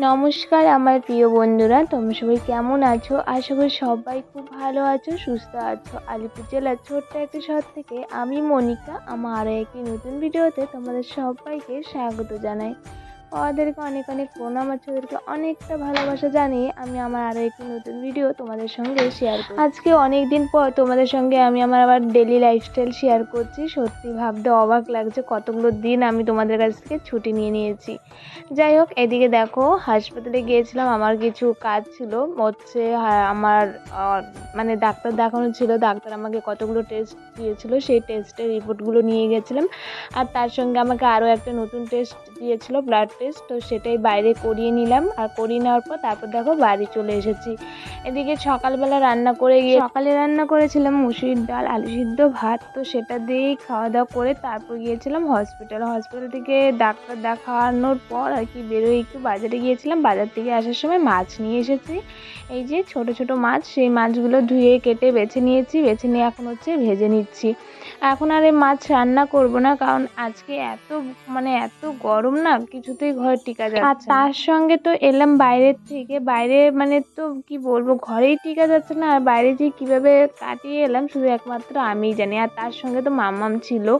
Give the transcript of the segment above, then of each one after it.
নমস্কার আমার প্রিয় বন্ধুরা, তোমরা সবাই কেমন আছো? আশা করি সবাই খুব ভালো আছো, সুস্থ আছো। আলিপুর জেলার ছোট্ট একটি শহর থেকে আমি মনিকা। আমার আরও একটি নতুন ভিডিওতে তোমাদের সবাইকে স্বাগত জানাই। ওদেরকে অনেক অনেক প্রণাম আছে, ওদেরকে অনেকটা ভালোবাসা জানিয়ে আমি আমার আরও একটি নতুন ভিডিও তোমাদের সঙ্গে শেয়ার করি আজকে অনেক দিন পর তোমাদের সঙ্গে আমি আমার আবার ডেলি লাইফস্টাইল শেয়ার করছি, সত্যি ভাবতে অবাক লাগছে কতগুলো দিন আমি তোমাদের কাছ থেকে ছুটি নিয়ে নিয়েছি। যাই হোক, এদিকে দেখো, হাসপাতালে গিয়েছিলাম, আমার কিছু কাজ ছিল, হচ্ছে আমার মানে ডাক্তার দেখানো ছিল, ডাক্তার আমাকে কতগুলো টেস্ট দিয়েছিল, সেই টেস্টের রিপোর্টগুলো নিয়ে গেছিলাম। আর তার সঙ্গে আমাকে আরও একটা নতুন টেস্ট দিয়েছিল ব্লাড তো সেটাই বাইরে করিয়ে নিলাম। আর করিয়ে নেওয়ার পর তারপর দেখো বাড়ি চলে এসেছি। এদিকে সকালবেলা রান্না করে গিয়ে সকালে রান্না করেছিলাম মুসুরির ডাল, আলু সিদ্ধ ভাত, তো সেটা দিয়েই খাওয়া দাওয়া করে তারপর গিয়েছিলাম হসপিটাল হসপিটাল থেকে ডাক্তার দেখানোর পর আর কি বেরোয় একটু বাজারে গিয়েছিলাম। বাজার থেকে আসার সময় মাছ নিয়ে এসেছি। এই যে ছোট ছোট মাছ, সেই মাছগুলো ধুয়ে কেটে বেছে নিয়েছি। বেছে নিয়ে এখন হচ্ছে ভেজে নিচ্ছি। এখন আর এই মাছ রান্না করব না, কারণ আজকে এত মানে এত গরম না, কিছুতেই ঘরে টিকা যাচ্ছে আর তার সঙ্গে তো এলাম বাইরের থেকে। বাইরে মানে তো কি বলব ঘরেই টিকা যাচ্ছে না। আর বাইরে যে কীভাবে কাটিয়ে এলাম শুধু একমাত্র আমিই জানি। আর তার সঙ্গে তো মামাম ছিল।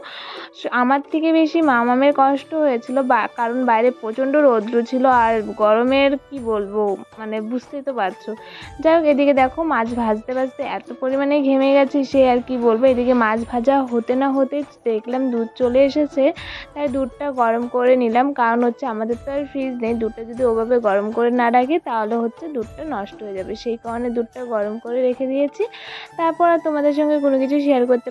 আমার থেকে বেশি মামামের কষ্ট হয়েছিল। বা- কারণ বাইরে প্রচণ্ড রৌদ্র ছিল। আর গরমের কি বলব মানে বুঝতেই তো পারছ। যাই হোক এদিকে দেখো মাছ ভাজতে ভাজতে এত পরিমাণে ঘেমে গেছে সে আর কি বলব। এদিকে মাছ ভাজা হতে না হতে দেখলাম দুধ চলে এসেছে। তাই দুধটা গরম করে নিলাম। কারণ হচ্ছে আমাদের তো আর ফ্রিজ নেই। দুধটা যদি ওভাবে গরম করে না রাখি, তাহলে হচ্ছে দুধটা নষ্ট হয়ে যাবে। সেই কারণে দুধটা গরম করে রেখে দিয়েছি। তারপর আর তোমাদের সঙ্গে কোনো কিছু শেয়ার করতে